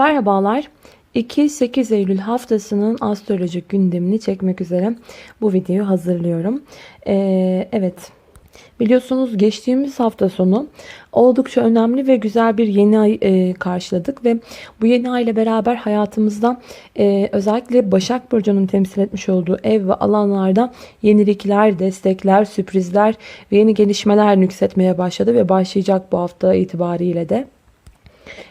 Merhabalar. 2-8 Eylül haftasının astrolojik gündemini çekmek üzere bu videoyu hazırlıyorum. Ee, evet. Biliyorsunuz geçtiğimiz hafta sonu oldukça önemli ve güzel bir yeni ay e, karşıladık ve bu yeni ay ile beraber hayatımızda e, özellikle Başak Burcu'nun temsil etmiş olduğu ev ve alanlarda yenilikler, destekler, sürprizler ve yeni gelişmeler nüksetmeye başladı ve başlayacak bu hafta itibariyle de.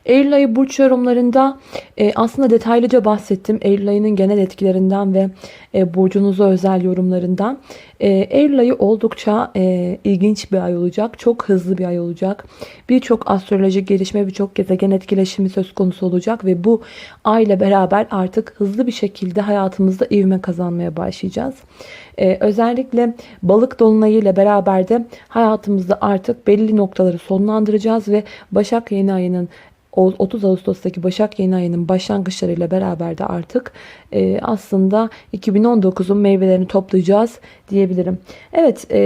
Eylül ayı burç yorumlarında e, aslında detaylıca bahsettim. Eylül ayının genel etkilerinden ve e, burcunuza özel yorumlarından. E, Eylül ayı oldukça e, ilginç bir ay olacak. Çok hızlı bir ay olacak. Birçok astrolojik gelişme, birçok gezegen etkileşimi söz konusu olacak ve bu ay ile beraber artık hızlı bir şekilde hayatımızda ivme kazanmaya başlayacağız. Ee, özellikle balık dolunayı ile beraber de hayatımızda artık belli noktaları sonlandıracağız ve Başak yeni ayının 30 Ağustos'taki Başak yeni ayının başlangıçlarıyla beraber de artık e, aslında 2019'un meyvelerini toplayacağız diyebilirim. Evet e,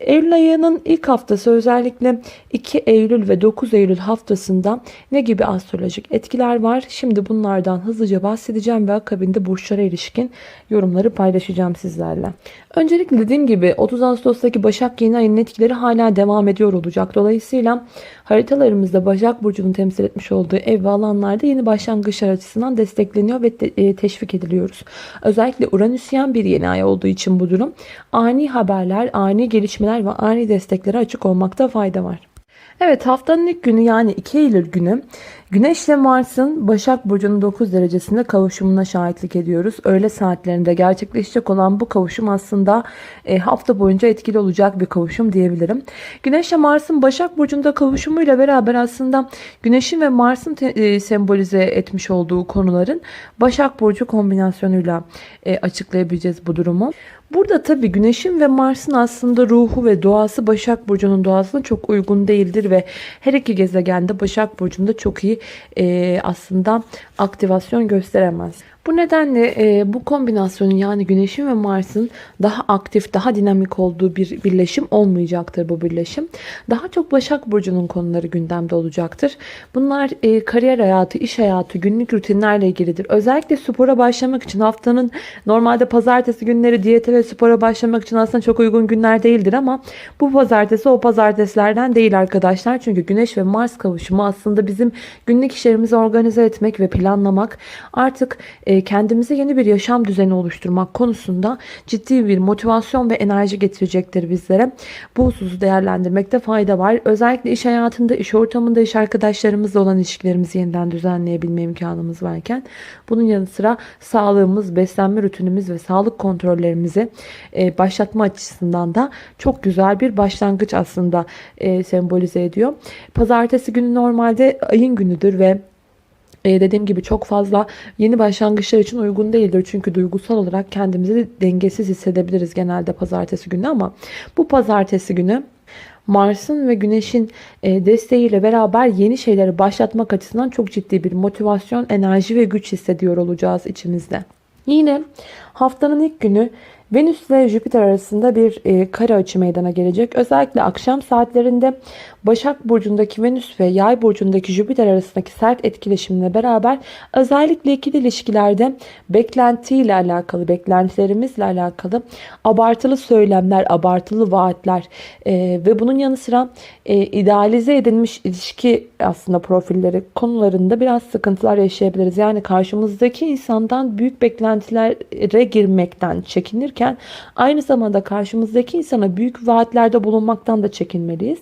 Eylül ayının ilk haftası özellikle 2 Eylül ve 9 Eylül haftasında ne gibi astrolojik etkiler var? Şimdi bunlardan hızlıca bahsedeceğim ve akabinde burçlara ilişkin yorumları paylaşacağım sizlerle. Öncelikle dediğim gibi 30 Ağustos'taki Başak yeni ayının etkileri hala devam ediyor olacak. Dolayısıyla haritalarımızda Başak Burcu'nun temsil etmiş olduğu ev ve alanlarda yeni başlangıçlar açısından destekleniyor ve te- teşvik ediliyoruz. Özellikle Uranüsyen bir yeni ay olduğu için bu durum ani haberler, ani gelişmeler ve ani desteklere açık olmakta fayda var. Evet haftanın ilk günü yani 2 Eylül günü Güneş ile Mars'ın Başak Burcu'nun 9 derecesinde kavuşumuna şahitlik ediyoruz. Öğle saatlerinde gerçekleşecek olan bu kavuşum aslında e, hafta boyunca etkili olacak bir kavuşum diyebilirim. Güneş ile Mars'ın Başak Burcu'nda kavuşumuyla beraber aslında Güneş'in ve Mars'ın e, sembolize etmiş olduğu konuların Başak Burcu kombinasyonuyla e, açıklayabileceğiz bu durumu. Burada tabii Güneş'in ve Mars'ın aslında ruhu ve doğası Başak Burcu'nun doğasına çok uygun değildir ve her iki gezegende Başak Burcu'nda çok iyi e, aslında aktivasyon gösteremez. Bu nedenle e, bu kombinasyonun yani Güneş'in ve Mars'ın daha aktif, daha dinamik olduğu bir birleşim olmayacaktır bu birleşim. Daha çok Başak Burcu'nun konuları gündemde olacaktır. Bunlar e, kariyer hayatı, iş hayatı, günlük rutinlerle ilgilidir. Özellikle spora başlamak için haftanın normalde pazartesi günleri diyete ve spora başlamak için aslında çok uygun günler değildir ama bu pazartesi o pazartesilerden değil arkadaşlar. Çünkü Güneş ve Mars kavuşumu aslında bizim günlük işlerimizi organize etmek ve planlamak artık e, kendimize yeni bir yaşam düzeni oluşturmak konusunda ciddi bir motivasyon ve enerji getirecektir bizlere. Bu hususu değerlendirmekte fayda var. Özellikle iş hayatında, iş ortamında, iş arkadaşlarımızla olan ilişkilerimizi yeniden düzenleyebilme imkanımız varken bunun yanı sıra sağlığımız, beslenme rutinimiz ve sağlık kontrollerimizi e, başlatma açısından da çok güzel bir başlangıç aslında e, sembolize ediyor. Pazartesi günü normalde ayın günüdür ve ee, dediğim gibi çok fazla yeni başlangıçlar için uygun değildir. Çünkü duygusal olarak kendimizi de dengesiz hissedebiliriz genelde pazartesi günü ama bu pazartesi günü Mars'ın ve Güneş'in e, desteğiyle beraber yeni şeyleri başlatmak açısından çok ciddi bir motivasyon, enerji ve güç hissediyor olacağız içimizde. Yine haftanın ilk günü Venüs ve Jüpiter arasında bir e, kare açı meydana gelecek. Özellikle akşam saatlerinde Başak Burcu'ndaki Venüs ve Yay Burcu'ndaki Jüpiter arasındaki sert etkileşimle beraber özellikle ikili ilişkilerde beklentiyle alakalı, beklentilerimizle alakalı abartılı söylemler, abartılı vaatler e, ve bunun yanı sıra e, idealize edilmiş ilişki aslında profilleri konularında biraz sıkıntılar yaşayabiliriz. Yani karşımızdaki insandan büyük beklentilere girmekten çekinirken aynı zamanda karşımızdaki insana büyük vaatlerde bulunmaktan da çekinmeliyiz.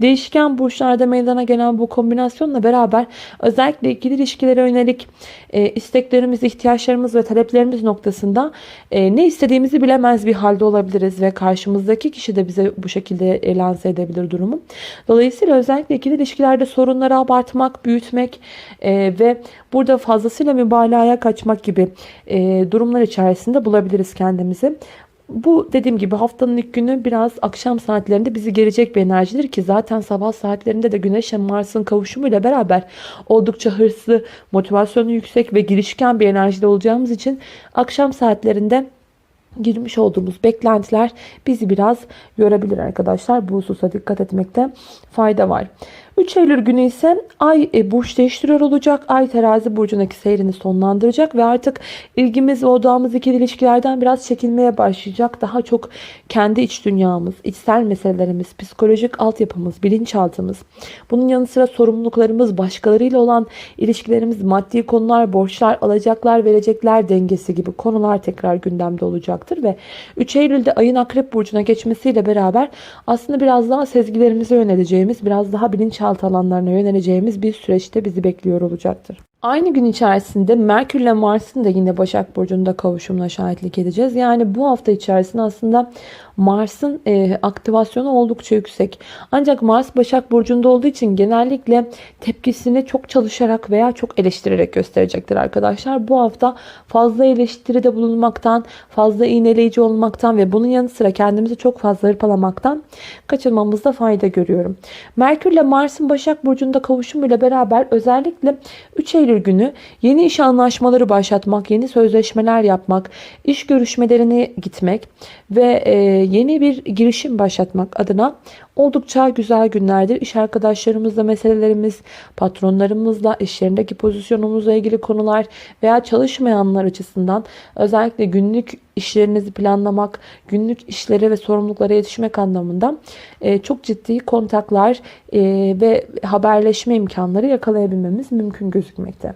Değişken burçlarda meydana gelen bu kombinasyonla beraber özellikle ikili ilişkilere yönelik e, isteklerimiz, ihtiyaçlarımız ve taleplerimiz noktasında e, ne istediğimizi bilemez bir halde olabiliriz ve karşımızdaki kişi de bize bu şekilde lanse edebilir durumu. Dolayısıyla özellikle ikili ilişkilerde sorunları abartmak, büyütmek e, ve burada fazlasıyla mübalağaya kaçmak gibi e, durumlar içerisinde bulabiliriz kendimizi. Bu dediğim gibi haftanın ilk günü biraz akşam saatlerinde bizi gelecek bir enerjidir ki zaten sabah saatlerinde de Güneş ve Mars'ın kavuşumuyla beraber oldukça hırslı, motivasyonu yüksek ve girişken bir enerjide olacağımız için akşam saatlerinde girmiş olduğumuz beklentiler bizi biraz yorabilir arkadaşlar. Bu hususa dikkat etmekte fayda var. 3 Eylül günü ise Ay e, burç değiştiriyor olacak. Ay terazi burcundaki seyrini sonlandıracak ve artık ilgimiz ve odağımız ikili ilişkilerden biraz çekilmeye başlayacak. Daha çok kendi iç dünyamız, içsel meselelerimiz, psikolojik altyapımız, bilinçaltımız, bunun yanı sıra sorumluluklarımız, başkalarıyla olan ilişkilerimiz, maddi konular, borçlar, alacaklar, verecekler dengesi gibi konular tekrar gündemde olacaktır ve 3 Eylül'de ayın Akrep burcuna geçmesiyle beraber aslında biraz daha sezgilerimize yöneleceğimiz, biraz daha bilinçaltı alanlarına yöneleceğimiz bir süreçte bizi bekliyor olacaktır. Aynı gün içerisinde Merkür ile Mars'ın da yine Başak Burcu'nda kavuşumuna şahitlik edeceğiz. Yani bu hafta içerisinde aslında Mars'ın e, aktivasyonu oldukça yüksek. Ancak Mars Başak Burcu'nda olduğu için genellikle tepkisini çok çalışarak veya çok eleştirerek gösterecektir arkadaşlar. Bu hafta fazla eleştiride bulunmaktan, fazla iğneleyici olmaktan ve bunun yanı sıra kendimizi çok fazla hırpalamaktan kaçınmamızda fayda görüyorum. Merkür ile Mars'ın Başak Burcu'nda kavuşumuyla beraber özellikle 3 Eylül günü yeni iş anlaşmaları başlatmak, yeni sözleşmeler yapmak, iş görüşmelerine gitmek ve e, yeni bir girişim başlatmak adına oldukça güzel günlerdir. İş arkadaşlarımızla meselelerimiz, patronlarımızla, iş yerindeki pozisyonumuzla ilgili konular veya çalışmayanlar açısından özellikle günlük işlerinizi planlamak, günlük işlere ve sorumluluklara yetişmek anlamında e, çok ciddi kontaklar e, ve haberleşme imkanları yakalayabilmemiz mümkün gözükmekte.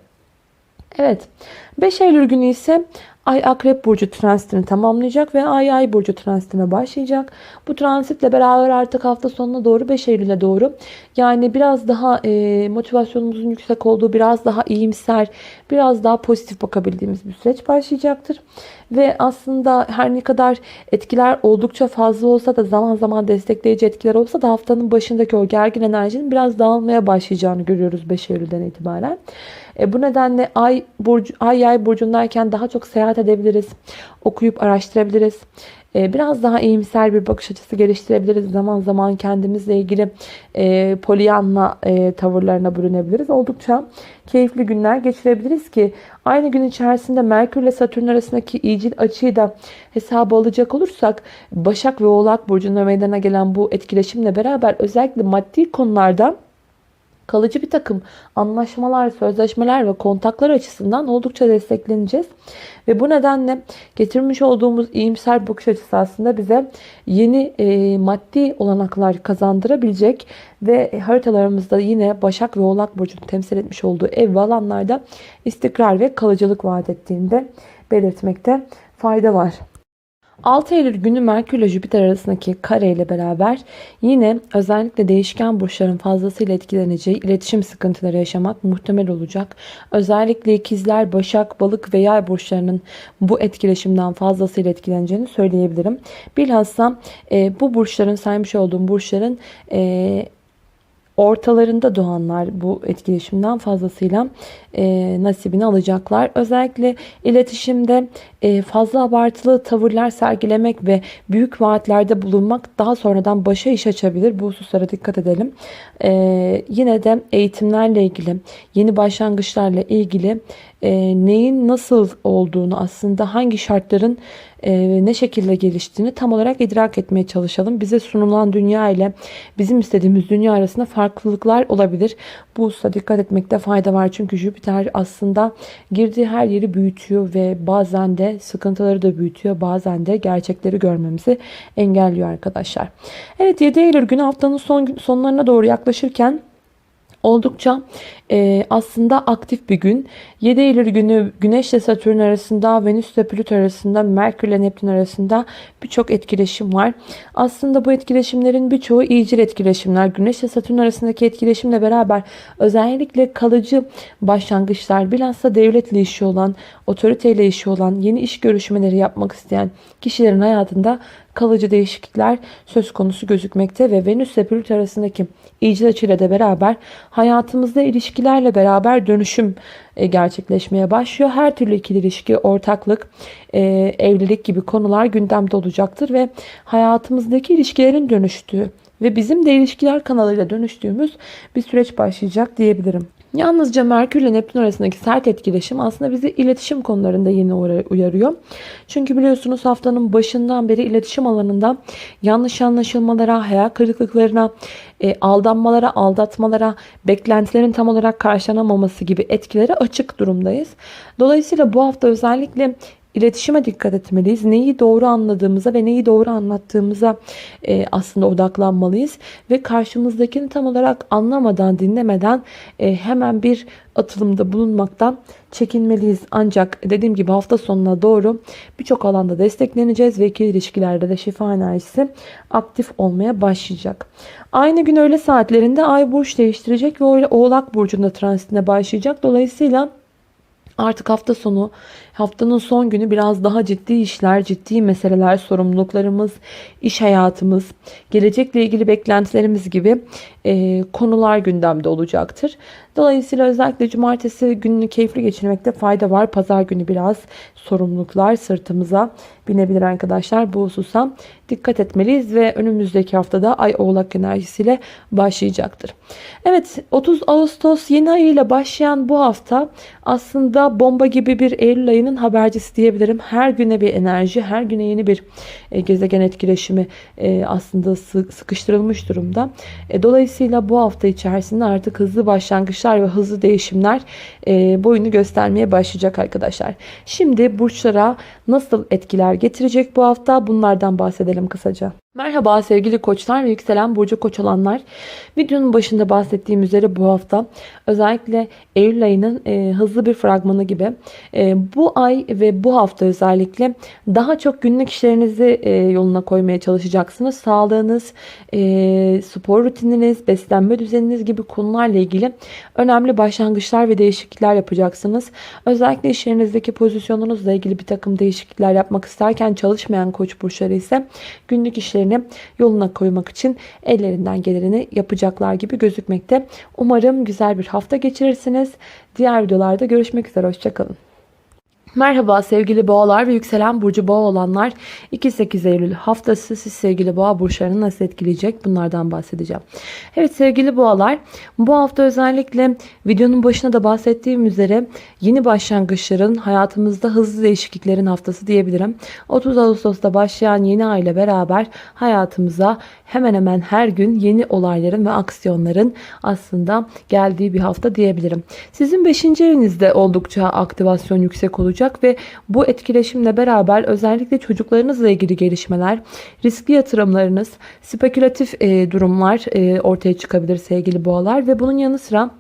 Evet 5 Eylül günü ise Ay Akrep Burcu transitini tamamlayacak ve Ay Ay Burcu transitine başlayacak. Bu transitle beraber artık hafta sonuna doğru 5 Eylül'e doğru yani biraz daha e, motivasyonumuzun yüksek olduğu, biraz daha iyimser, biraz daha pozitif bakabildiğimiz bir süreç başlayacaktır. Ve aslında her ne kadar etkiler oldukça fazla olsa da zaman zaman destekleyici etkiler olsa da haftanın başındaki o gergin enerjinin biraz dağılmaya başlayacağını görüyoruz 5 Eylül'den itibaren. E, bu nedenle ay burcu ay yay burcundayken daha çok seyahat edebiliriz. Okuyup araştırabiliriz. E, biraz daha iyimser bir bakış açısı geliştirebiliriz. Zaman zaman kendimizle ilgili e, polyanla e, tavırlarına bürünebiliriz. Oldukça keyifli günler geçirebiliriz ki aynı gün içerisinde Merkür ile Satürn arasındaki iyicil açıyı da hesaba alacak olursak Başak ve Oğlak burcunda meydana gelen bu etkileşimle beraber özellikle maddi konularda kalıcı bir takım anlaşmalar, sözleşmeler ve kontaklar açısından oldukça destekleneceğiz. Ve bu nedenle getirmiş olduğumuz iyimser bakış açısı aslında bize yeni e, maddi olanaklar kazandırabilecek ve haritalarımızda yine Başak ve Oğlak Burcu'nun temsil etmiş olduğu ev ve alanlarda istikrar ve kalıcılık vaat ettiğini de belirtmekte fayda var. 6 Eylül günü Merkür ile Jüpiter arasındaki kare ile beraber yine özellikle değişken burçların fazlasıyla etkileneceği iletişim sıkıntıları yaşamak muhtemel olacak. Özellikle ikizler, başak, balık ve yay burçlarının bu etkileşimden fazlasıyla etkileneceğini söyleyebilirim. Bilhassa e, bu burçların saymış olduğum burçların e, ortalarında doğanlar bu etkileşimden fazlasıyla e, nasibini alacaklar. Özellikle iletişimde e, fazla abartılı tavırlar sergilemek ve büyük vaatlerde bulunmak daha sonradan başa iş açabilir. Bu hususlara dikkat edelim. E, yine de eğitimlerle ilgili, yeni başlangıçlarla ilgili e, neyin nasıl olduğunu aslında hangi şartların e, ne şekilde geliştiğini tam olarak idrak etmeye çalışalım. Bize sunulan dünya ile bizim istediğimiz dünya arasında farklılıklar olabilir. Bu hususa dikkat etmekte fayda var. Çünkü Jüpiter aslında girdiği her yeri büyütüyor ve bazen de sıkıntıları da büyütüyor. Bazen de gerçekleri görmemizi engelliyor arkadaşlar. Evet 7 Eylül günü haftanın son sonlarına doğru yaklaşırken oldukça e, aslında aktif bir gün. 7 Eylül günü Güneş ile Satürn arasında, Venüs ile Plüto arasında, Merkür ile Neptün arasında birçok etkileşim var. Aslında bu etkileşimlerin birçoğu iyicil etkileşimler. Güneş ile Satürn arasındaki etkileşimle beraber özellikle kalıcı başlangıçlar, bilhassa devletle işi olan, otoriteyle işi olan, yeni iş görüşmeleri yapmak isteyen kişilerin hayatında kalıcı değişiklikler söz konusu gözükmekte ve Venüs ile Plüto arasındaki iyicil açıyla da beraber hayatımızda ilişkilerle beraber dönüşüm e, gerçekleşmeye başlıyor. Her türlü ikili ilişki, ortaklık, e, evlilik gibi konular gündemde olacaktır ve hayatımızdaki ilişkilerin dönüştüğü ve bizim de ilişkiler kanalıyla dönüştüğümüz bir süreç başlayacak diyebilirim. Yalnızca Merkür ile Neptün arasındaki sert etkileşim aslında bizi iletişim konularında yeni uyarıyor. Çünkü biliyorsunuz haftanın başından beri iletişim alanında yanlış anlaşılmalara, hayal kırıklıklarına, e, aldanmalara, aldatmalara, beklentilerin tam olarak karşılanamaması gibi etkilere açık durumdayız. Dolayısıyla bu hafta özellikle İletişime dikkat etmeliyiz. Neyi doğru anladığımıza ve neyi doğru anlattığımıza e, aslında odaklanmalıyız. Ve karşımızdakini tam olarak anlamadan, dinlemeden e, hemen bir atılımda bulunmaktan çekinmeliyiz. Ancak dediğim gibi hafta sonuna doğru birçok alanda destekleneceğiz ve ikili ilişkilerde de şifa enerjisi aktif olmaya başlayacak. Aynı gün öğle saatlerinde Ay burç değiştirecek ve Oğlak Burcu'nda transitine başlayacak. Dolayısıyla Artık hafta sonu, haftanın son günü biraz daha ciddi işler, ciddi meseleler, sorumluluklarımız, iş hayatımız, gelecekle ilgili beklentilerimiz gibi e, konular gündemde olacaktır. Dolayısıyla özellikle cumartesi gününü keyifli geçirmekte fayda var. Pazar günü biraz sorumluluklar sırtımıza binebilir arkadaşlar. Bu hususa dikkat etmeliyiz ve önümüzdeki haftada Ay Oğlak enerjisiyle başlayacaktır. Evet 30 Ağustos yeni ay ile başlayan bu hafta aslında bomba gibi bir Eylül ayının habercisi diyebilirim. Her güne bir enerji, her güne yeni bir e, gezegen etkileşimi e, aslında sıkıştırılmış durumda. E, dolayısıyla bu hafta içerisinde artık hızlı başlangıçlar ve hızlı değişimler boyunu göstermeye başlayacak arkadaşlar. Şimdi burçlara nasıl etkiler getirecek bu hafta bunlardan bahsedelim kısaca. Merhaba sevgili koçlar ve yükselen burcu koç olanlar. Videonun başında bahsettiğim üzere bu hafta özellikle Eylül ayının e, hızlı bir fragmanı gibi e, bu ay ve bu hafta özellikle daha çok günlük işlerinizi e, yoluna koymaya çalışacaksınız. Sağlığınız, e, spor rutininiz, beslenme düzeniniz gibi konularla ilgili önemli başlangıçlar ve değişiklikler yapacaksınız. Özellikle işlerinizdeki pozisyonunuzla ilgili bir takım değişiklikler yapmak isterken çalışmayan koç burçları ise günlük işleri işlerini yoluna koymak için ellerinden geleni yapacaklar gibi gözükmekte. Umarım güzel bir hafta geçirirsiniz. Diğer videolarda görüşmek üzere. Hoşçakalın. Merhaba sevgili boğalar ve yükselen burcu boğa olanlar 2-8 Eylül haftası siz sevgili boğa burçlarını nasıl etkileyecek bunlardan bahsedeceğim. Evet sevgili boğalar bu hafta özellikle videonun başına da bahsettiğim üzere yeni başlangıçların hayatımızda hızlı değişikliklerin haftası diyebilirim. 30 Ağustos'ta başlayan yeni ay ile beraber hayatımıza hemen hemen her gün yeni olayların ve aksiyonların aslında geldiği bir hafta diyebilirim. Sizin 5. evinizde oldukça aktivasyon yüksek olacak ve bu etkileşimle beraber özellikle çocuklarınızla ilgili gelişmeler, riskli yatırımlarınız, spekülatif durumlar ortaya çıkabilir sevgili boğalar ve bunun yanı sıra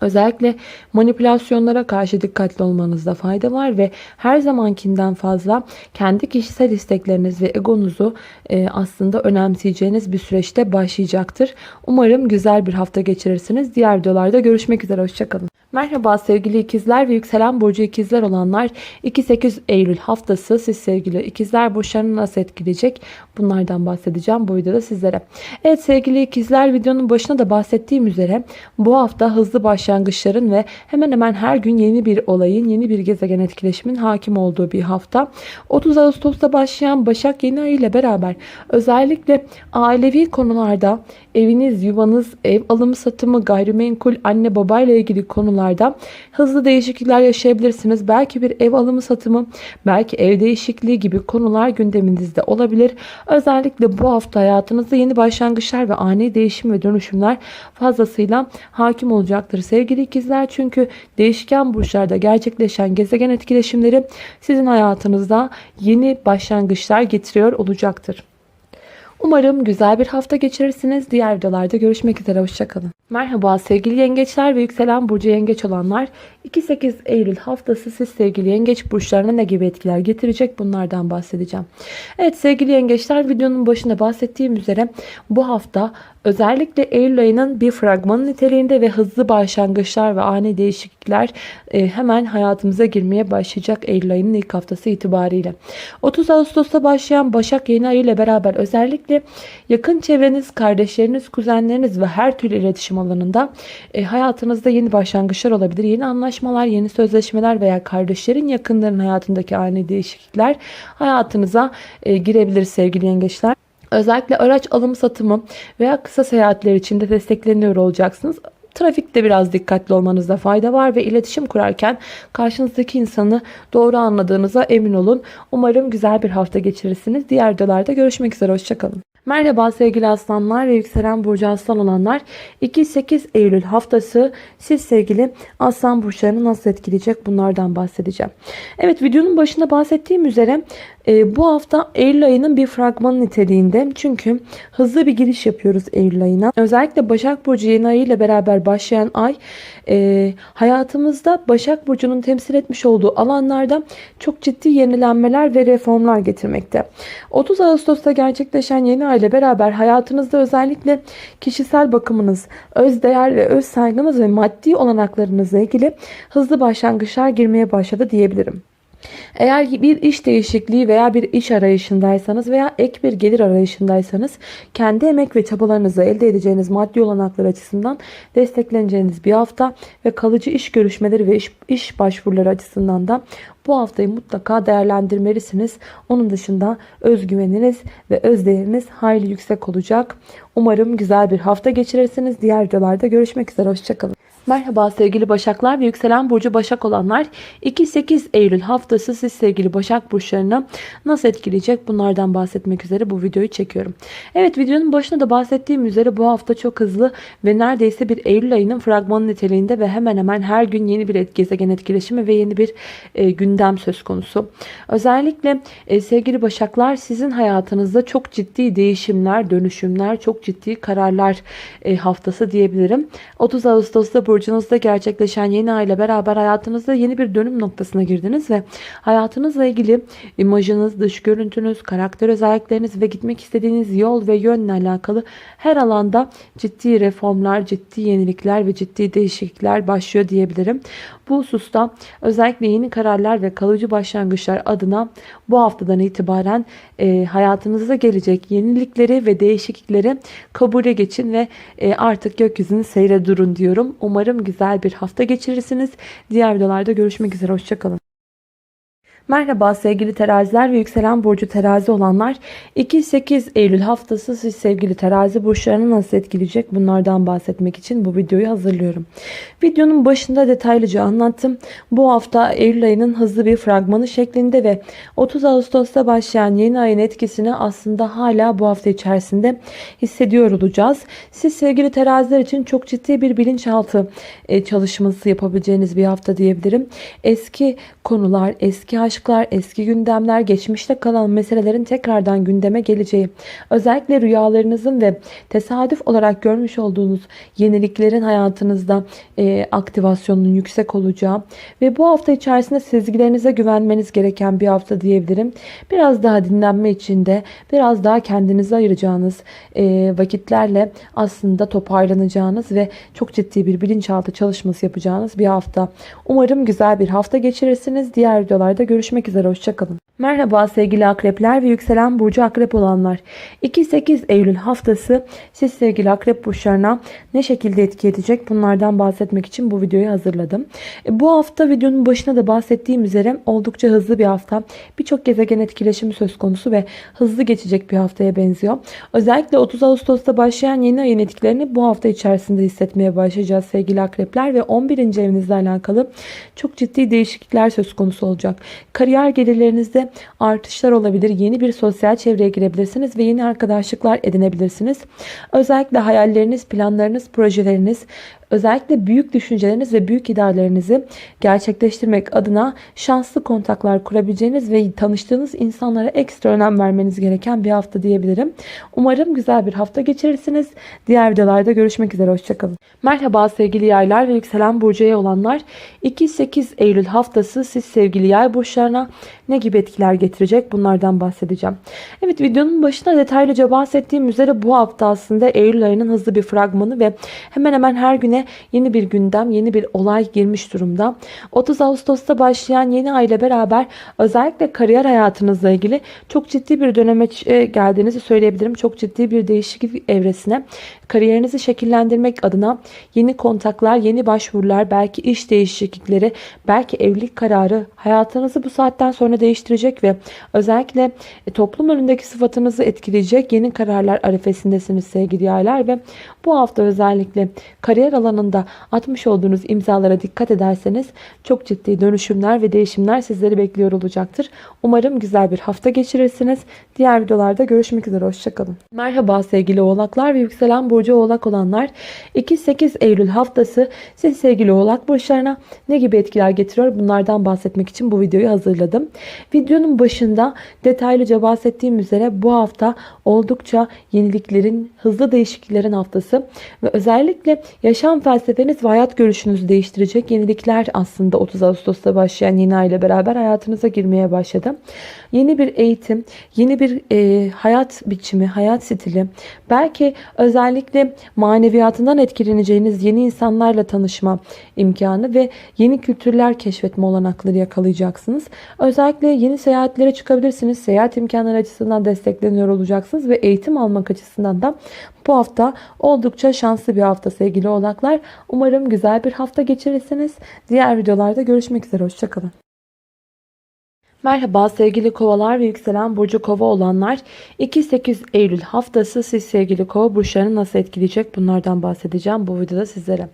Özellikle manipülasyonlara karşı dikkatli olmanızda fayda var ve her zamankinden fazla kendi kişisel istekleriniz ve egonuzu e, aslında önemseyeceğiniz bir süreçte başlayacaktır. Umarım güzel bir hafta geçirirsiniz. Diğer videolarda görüşmek üzere. Hoşçakalın. Merhaba sevgili ikizler ve yükselen burcu ikizler olanlar 2-8 Eylül haftası siz sevgili ikizler burçlarını nasıl etkileyecek bunlardan bahsedeceğim bu videoda sizlere. Evet sevgili ikizler videonun başına da bahsettiğim üzere bu hafta hızlı başlangıçların ve hemen hemen her gün yeni bir olayın yeni bir gezegen etkileşimin hakim olduğu bir hafta. 30 Ağustos'ta başlayan Başak yeni ayı ile beraber özellikle ailevi konularda eviniz, yuvanız, ev alımı satımı, gayrimenkul, anne baba ile ilgili konularda hızlı değişiklikler yaşayabilirsiniz. Belki bir ev alımı satımı, belki ev değişikliği gibi konular gündeminizde olabilir. Özellikle bu hafta hayatınızda yeni başlangıçlar ve ani değişim ve dönüşümler fazlasıyla hakim olacaktır sevgili ikizler. Çünkü değişken burçlarda gerçekleşen gezegen etkileşimleri sizin hayatınızda yeni başlangıçlar getiriyor olacaktır. Umarım güzel bir hafta geçirirsiniz. Diğer videolarda görüşmek üzere. Hoşçakalın. Merhaba sevgili yengeçler ve yükselen burcu yengeç olanlar. 2-8 Eylül haftası siz sevgili yengeç burçlarına ne gibi etkiler getirecek bunlardan bahsedeceğim. Evet sevgili yengeçler videonun başında bahsettiğim üzere bu hafta özellikle Eylül ayının bir fragmanı niteliğinde ve hızlı başlangıçlar ve ani değişiklikler e, hemen hayatımıza girmeye başlayacak Eylül ayının ilk haftası itibariyle. 30 Ağustos'ta başlayan Başak yeni ayı ile beraber özellikle yakın çevreniz, kardeşleriniz, kuzenleriniz ve her türlü iletişim alanında e, hayatınızda yeni başlangıçlar olabilir. Yeni anlaşmalar, yeni sözleşmeler veya kardeşlerin yakınların hayatındaki ani değişiklikler hayatınıza e, girebilir sevgili yengeçler. Özellikle araç alım satımı veya kısa seyahatler için de destekleniyor olacaksınız. Trafikte biraz dikkatli olmanızda fayda var ve iletişim kurarken karşınızdaki insanı doğru anladığınıza emin olun. Umarım güzel bir hafta geçirirsiniz. Diğer videolarda görüşmek üzere. Hoşçakalın. Merhaba sevgili aslanlar ve yükselen burcu aslan olanlar. 2-8 Eylül haftası siz sevgili aslan burçlarını nasıl etkileyecek bunlardan bahsedeceğim. Evet videonun başında bahsettiğim üzere e, bu hafta Eylül ayının bir fragmanı niteliğinde. Çünkü hızlı bir giriş yapıyoruz Eylül ayına. Özellikle Başak Burcu yeni ayı ile beraber başlayan ay e, hayatımızda Başak Burcu'nun temsil etmiş olduğu alanlarda çok ciddi yenilenmeler ve reformlar getirmekte. 30 Ağustos'ta gerçekleşen yeni ay ile beraber hayatınızda özellikle kişisel bakımınız, öz değer ve öz saygınız ve maddi olanaklarınızla ilgili hızlı başlangıçlar girmeye başladı diyebilirim. Eğer bir iş değişikliği veya bir iş arayışındaysanız veya ek bir gelir arayışındaysanız kendi emek ve çabalarınızla elde edeceğiniz maddi olanaklar açısından destekleneceğiniz bir hafta ve kalıcı iş görüşmeleri ve iş, iş başvuruları açısından da bu haftayı mutlaka değerlendirmelisiniz. Onun dışında özgüveniniz ve özdeğeriniz hayli yüksek olacak. Umarım güzel bir hafta geçirirsiniz. Diğer videolarda görüşmek üzere. Hoşçakalın. Merhaba sevgili Başaklar ve yükselen burcu Başak olanlar 2-8 Eylül haftası siz sevgili Başak burçlarını nasıl etkileyecek bunlardan bahsetmek üzere bu videoyu çekiyorum. Evet videonun başında da bahsettiğim üzere bu hafta çok hızlı ve neredeyse bir Eylül ayının fragmanı niteliğinde ve hemen hemen her gün yeni bir gezegen etkileşimi ve yeni bir e, gündem söz konusu. Özellikle e, sevgili Başaklar sizin hayatınızda çok ciddi değişimler, dönüşümler, çok ciddi kararlar e, haftası diyebilirim. 30 Ağustos'ta burcunuzda gerçekleşen yeni ay ile beraber hayatınızda yeni bir dönüm noktasına girdiniz ve hayatınızla ilgili imajınız, dış görüntünüz, karakter özellikleriniz ve gitmek istediğiniz yol ve yönle alakalı her alanda ciddi reformlar, ciddi yenilikler ve ciddi değişiklikler başlıyor diyebilirim. Bu hususta özellikle yeni kararlar ve kalıcı başlangıçlar adına bu haftadan itibaren e, hayatınıza gelecek yenilikleri ve değişiklikleri kabule geçin ve e, artık gökyüzünü seyre durun diyorum. Umarım güzel bir hafta geçirirsiniz. Diğer videolarda görüşmek üzere. Hoşçakalın. Merhaba sevgili teraziler ve yükselen burcu terazi olanlar. 2-8 Eylül haftası siz sevgili terazi burçlarını nasıl etkileyecek bunlardan bahsetmek için bu videoyu hazırlıyorum. Videonun başında detaylıca anlattım. Bu hafta Eylül ayının hızlı bir fragmanı şeklinde ve 30 Ağustos'ta başlayan yeni ayın etkisini aslında hala bu hafta içerisinde hissediyor olacağız. Siz sevgili teraziler için çok ciddi bir bilinçaltı e, çalışması yapabileceğiniz bir hafta diyebilirim. Eski konular, eski aşk aşklar, eski gündemler, geçmişte kalan meselelerin tekrardan gündeme geleceği, özellikle rüyalarınızın ve tesadüf olarak görmüş olduğunuz yeniliklerin hayatınızda e, aktivasyonunun yüksek olacağı ve bu hafta içerisinde sezgilerinize güvenmeniz gereken bir hafta diyebilirim. Biraz daha dinlenme içinde, biraz daha kendinize ayıracağınız e, vakitlerle aslında toparlanacağınız ve çok ciddi bir bilinçaltı çalışması yapacağınız bir hafta. Umarım güzel bir hafta geçirirsiniz. Diğer videolarda Görüşmek üzere hoşçakalın. Merhaba sevgili akrepler ve yükselen burcu akrep olanlar. 2-8 Eylül haftası siz sevgili akrep burçlarına ne şekilde etki edecek bunlardan bahsetmek için bu videoyu hazırladım. E, bu hafta videonun başına da bahsettiğim üzere oldukça hızlı bir hafta. Birçok gezegen etkileşimi söz konusu ve hızlı geçecek bir haftaya benziyor. Özellikle 30 Ağustos'ta başlayan yeni ayın etkilerini bu hafta içerisinde hissetmeye başlayacağız sevgili akrepler ve 11. evinizle alakalı çok ciddi değişiklikler söz konusu olacak. Kariyer gelirlerinizde artışlar olabilir. Yeni bir sosyal çevreye girebilirsiniz ve yeni arkadaşlıklar edinebilirsiniz. Özellikle hayalleriniz, planlarınız, projeleriniz Özellikle büyük düşünceleriniz ve büyük ideallerinizi gerçekleştirmek adına şanslı kontaklar kurabileceğiniz ve tanıştığınız insanlara ekstra önem vermeniz gereken bir hafta diyebilirim. Umarım güzel bir hafta geçirirsiniz. Diğer videolarda görüşmek üzere. Hoşçakalın. Merhaba sevgili yaylar ve yükselen burcuya olanlar. 2-8 Eylül haftası siz sevgili yay burçlarına ne gibi etkiler getirecek bunlardan bahsedeceğim. Evet videonun başında detaylıca bahsettiğim üzere bu hafta aslında Eylül ayının hızlı bir fragmanı ve hemen hemen her güne yeni bir gündem, yeni bir olay girmiş durumda. 30 Ağustos'ta başlayan yeni ay ile beraber özellikle kariyer hayatınızla ilgili çok ciddi bir döneme geldiğinizi söyleyebilirim. Çok ciddi bir değişiklik evresine kariyerinizi şekillendirmek adına yeni kontaklar, yeni başvurular, belki iş değişiklikleri, belki evlilik kararı hayatınızı bu saatten sonra değiştirecek ve özellikle e, toplum önündeki sıfatınızı etkileyecek yeni kararlar arifesindesiniz sevgili yaylar ve bu hafta özellikle kariyer alanı alanında atmış olduğunuz imzalara dikkat ederseniz çok ciddi dönüşümler ve değişimler sizleri bekliyor olacaktır. Umarım güzel bir hafta geçirirsiniz. Diğer videolarda görüşmek üzere. Hoşçakalın. Merhaba sevgili oğlaklar ve yükselen burcu oğlak olanlar. 2-8 Eylül haftası siz sevgili oğlak burçlarına ne gibi etkiler getiriyor bunlardan bahsetmek için bu videoyu hazırladım. Videonun başında detaylıca bahsettiğim üzere bu hafta oldukça yeniliklerin, hızlı değişikliklerin haftası ve özellikle yaşam felsefeniz ve hayat görüşünüzü değiştirecek yenilikler aslında 30 Ağustos'ta başlayan ay ile beraber hayatınıza girmeye başladı. Yeni bir eğitim, yeni bir e, hayat biçimi, hayat stili, belki özellikle maneviyatından etkileneceğiniz yeni insanlarla tanışma imkanı ve yeni kültürler keşfetme olanakları yakalayacaksınız. Özellikle yeni seyahatlere çıkabilirsiniz. Seyahat imkanları açısından destekleniyor olacaksınız ve eğitim almak açısından da bu hafta oldukça şanslı bir hafta sevgili oğlaklar. Umarım güzel bir hafta geçirirsiniz. Diğer videolarda görüşmek üzere. Hoşçakalın. Merhaba sevgili kovalar ve yükselen burcu kova olanlar 2-8 Eylül haftası siz sevgili kova burçlarını nasıl etkileyecek bunlardan bahsedeceğim bu videoda sizlere.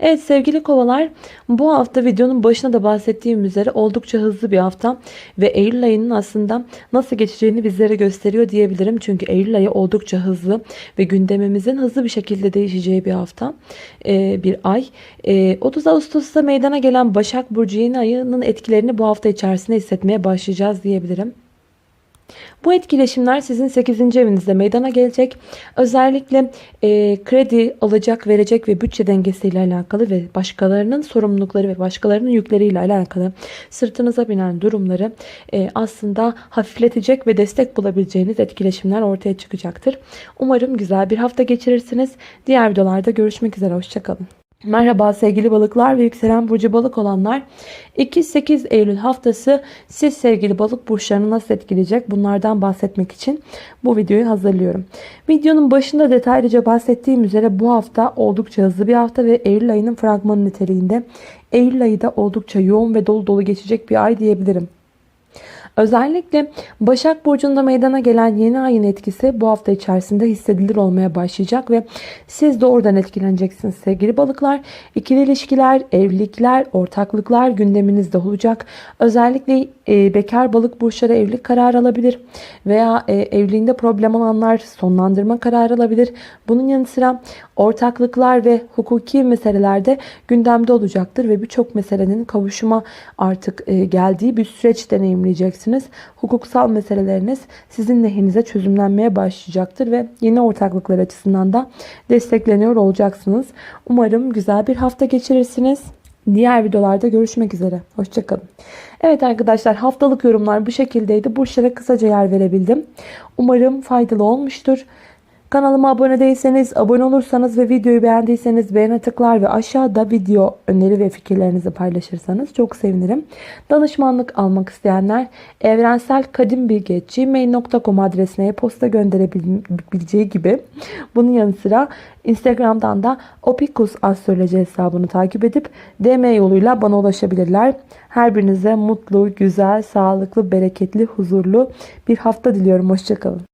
Evet sevgili kovalar bu hafta videonun başına da bahsettiğim üzere oldukça hızlı bir hafta ve Eylül ayının aslında nasıl geçeceğini bizlere gösteriyor diyebilirim. Çünkü Eylül ayı oldukça hızlı ve gündemimizin hızlı bir şekilde değişeceği bir hafta bir ay. 30 Ağustos'ta meydana gelen Başak Burcu yeni ayının etkilerini bu hafta içerisinde hissetmeye başlayacağız diyebilirim. Bu etkileşimler sizin 8. evinizde meydana gelecek. Özellikle e, kredi alacak, verecek ve bütçe dengesiyle alakalı ve başkalarının sorumlulukları ve başkalarının yükleriyle alakalı sırtınıza binen durumları e, aslında hafifletecek ve destek bulabileceğiniz etkileşimler ortaya çıkacaktır. Umarım güzel bir hafta geçirirsiniz. Diğer videolarda görüşmek üzere. Hoşçakalın. Merhaba sevgili balıklar ve yükselen burcu balık olanlar. 2-8 Eylül haftası siz sevgili balık burçlarını nasıl etkileyecek bunlardan bahsetmek için bu videoyu hazırlıyorum. Videonun başında detaylıca bahsettiğim üzere bu hafta oldukça hızlı bir hafta ve Eylül ayının fragmanı niteliğinde. Eylül ayı da oldukça yoğun ve dolu dolu geçecek bir ay diyebilirim. Özellikle Başak Burcu'nda meydana gelen yeni ayın etkisi bu hafta içerisinde hissedilir olmaya başlayacak ve siz de oradan etkileneceksiniz sevgili balıklar. İkili ilişkiler, evlilikler, ortaklıklar gündeminizde olacak. Özellikle e, bekar balık burçları evlilik kararı alabilir veya e, evliliğinde problem olanlar sonlandırma kararı alabilir. Bunun yanı sıra ortaklıklar ve hukuki meselelerde gündemde olacaktır ve birçok meselenin kavuşuma artık e, geldiği bir süreç deneyimleyeceksiniz. Hukuksal meseleleriniz sizin lehinize çözümlenmeye başlayacaktır ve yeni ortaklıklar açısından da destekleniyor olacaksınız. Umarım güzel bir hafta geçirirsiniz. Diğer videolarda görüşmek üzere. Hoşçakalın. Evet arkadaşlar haftalık yorumlar bu şekildeydi. Burçlara kısaca yer verebildim. Umarım faydalı olmuştur. Kanalıma abone değilseniz, abone olursanız ve videoyu beğendiyseniz beğene tıklar ve aşağıda video öneri ve fikirlerinizi paylaşırsanız çok sevinirim. Danışmanlık almak isteyenler evrenselkadimbilgi.gmail.com adresine e-posta gönderebileceği gibi bunun yanı sıra Instagram'dan da Opikus hesabını takip edip DM yoluyla bana ulaşabilirler. Her birinize mutlu, güzel, sağlıklı, bereketli, huzurlu bir hafta diliyorum. Hoşçakalın.